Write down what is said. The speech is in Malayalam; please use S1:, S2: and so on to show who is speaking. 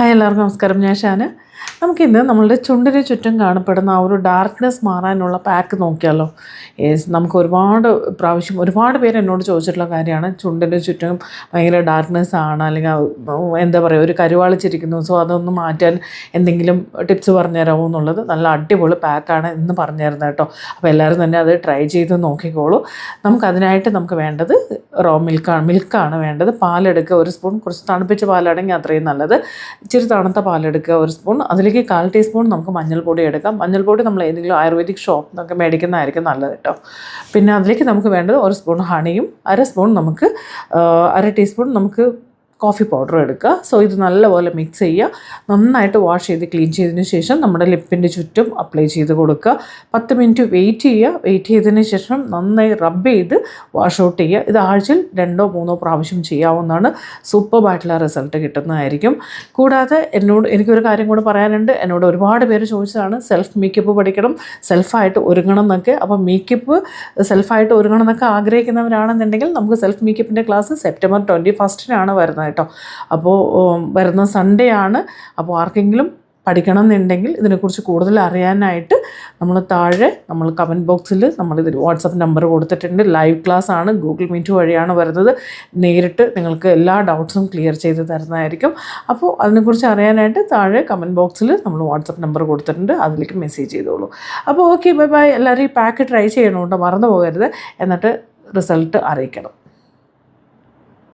S1: ഹായ് എല്ലാവർക്കും നമസ്കാരം. ഞാൻ ഷാന്. നമുക്കിന്ന് നമ്മളുടെ ചുണ്ടിന് ചുറ്റും കാണപ്പെടുന്ന ആ ഒരു ഡാർക്ക്നെസ് മാറാനുള്ള പാക്ക് നോക്കിയാലോ? നമുക്ക് ഒരുപാട് പ്രാവശ്യം ഒരുപാട് പേര് എന്നോട് ചോദിച്ചിട്ടുള്ള കാര്യമാണ്. ചുണ്ടിന് ചുറ്റും ഭയങ്കര ഡാർക്ക്നെസ് ആണ് അല്ലെങ്കിൽ എന്താ പറയുക ഒരു കരുവാളിച്ചിരിക്കുന്നു സോ അതൊന്ന് മാറ്റാൻ എന്തെങ്കിലും ടിപ്സ് പറഞ്ഞുതരാമോ എന്നുള്ളത് നല്ല അടിപൊളി പാക്കാണ് എന്ന് പറഞ്ഞു തരുന്നത് കേട്ടോ. അപ്പോൾ എല്ലാവരും തന്നെ അത് ട്രൈ ചെയ്ത് നോക്കിക്കോളൂ. നമുക്കതിനായിട്ട് നമുക്ക് വേണ്ടത് റോ മിൽക്കാണ് മിൽക്കാണ് വേണ്ടത്. പാലെടുക്കുക ഒരു സ്പൂൺ കുറച്ച് തണുപ്പിച്ച പാലാണെങ്കിൽ അത്രയും നല്ലത്. ഇച്ചിരി തണുത്ത പാലെടുക്കുക ഒരു സ്പൂൺ അതിലേക്ക് കാൽ ടീസ്പൂൺ നമുക്ക് മഞ്ഞൾപ്പൊടി എടുക്കാം. മഞ്ഞൾപ്പൊടി നമ്മൾ ഏതെങ്കിലും ആയുർവേദിക് ഷോപ്പ് നിന്നൊക്കെ മേടിക്കുന്നതായിരിക്കും നല്ലത് കേട്ടോ പിന്നെ അതിലേക്ക് നമുക്ക് വേണ്ടത് ഒരു സ്പൂൺ ഹണിയും അര സ്പൂൺ നമുക്ക് അര ടീസ്പൂൺ നമുക്ക് കോഫി പൗഡർ എടുക്കുക. സോ ഇത് നല്ലപോലെ മിക്സ് ചെയ്യുക. നന്നായിട്ട് വാഷ് ചെയ്ത് ക്ലീൻ ചെയ്തതിന് ശേഷം നമ്മുടെ ലിപ്പിന്റെ ചുറ്റും അപ്ലൈ ചെയ്ത് കൊടുക്കുക. പത്ത് മിനിറ്റ് വെയിറ്റ് ചെയ്യുക. വെയിറ്റ് ചെയ്തതിന് ശേഷം നന്നായി റബ്ബ് ചെയ്ത് വാഷ് ഔട്ട് ചെയ്യുക. ഇത് ആഴ്ചയിൽ രണ്ടോ മൂന്നോ പ്രാവശ്യം ചെയ്യാവുന്നതാണ്. സൂപ്പർബായിട്ടുള്ള റിസൾട്ട് കിട്ടുന്നതായിരിക്കും. കൂടാതെ എന്നോട് എനിക്കൊരു കാര്യം കൂടെ പറയാനുണ്ട്. എന്നോട് ഒരുപാട് പേര് ചോദിച്ചതാണ് സെൽഫ് മേക്കപ്പ് പഠിക്കണം സെൽഫായിട്ട് ഒരുങ്ങണം എന്നൊക്കെ. അപ്പോൾ മേക്കപ്പ് സെൽഫായിട്ട് ഒരുങ്ങണം എന്നൊക്കെ ആഗ്രഹിക്കുന്നവരാണെന്നുണ്ടെങ്കിൽ നമുക്ക് സെൽഫ് മേക്കപ്പിന്റെ ക്ലാസ് സെപ്റ്റംബർ ട്വന്റി ഫസ്റ്റിനാണ് വരുന്നത്. കേട്ടോ. അപ്പോൾ വരുന്ന സൺഡേ ആണ്. അപ്പോൾ ആർക്കെങ്കിലും പഠിക്കണം എന്നുണ്ടെങ്കിൽ ഇതിനെക്കുറിച്ച് കൂടുതൽ അറിയാനായിട്ട് നമ്മൾ താഴെ നമ്മൾ കമന്റ് ബോക്സിൽ നമ്മൾ ഇതിൽ വാട്സപ്പ് നമ്പർ കൊടുത്തിട്ടുണ്ട്. ലൈവ് ക്ലാസ് ആണ്. ഗൂഗിൾ മീറ്റ് വഴിയാണ് വരുന്നത്. നേരിട്ട് നിങ്ങൾക്ക് എല്ലാ ഡൗട്ട്സും ക്ലിയർ ചെയ്ത് തരുന്നതായിരിക്കും. അപ്പോൾ അതിനെക്കുറിച്ച് അറിയാനായിട്ട് താഴെ കമന്റ് ബോക്സിൽ നമ്മൾ വാട്സപ്പ് നമ്പർ കൊടുത്തിട്ടുണ്ട്. അതിലേക്ക് മെസ്സേജ് ചെയ്തോളൂ. അപ്പോൾ ഓക്കെ ബൈ ബൈ എല്ലാവരും ഈ പാക്ക് ട്രൈ ചെയ്യണം കേട്ടോ മറന്നു പോകരുത് എന്നിട്ട് റിസൾട്ട് അറിയിക്കണം.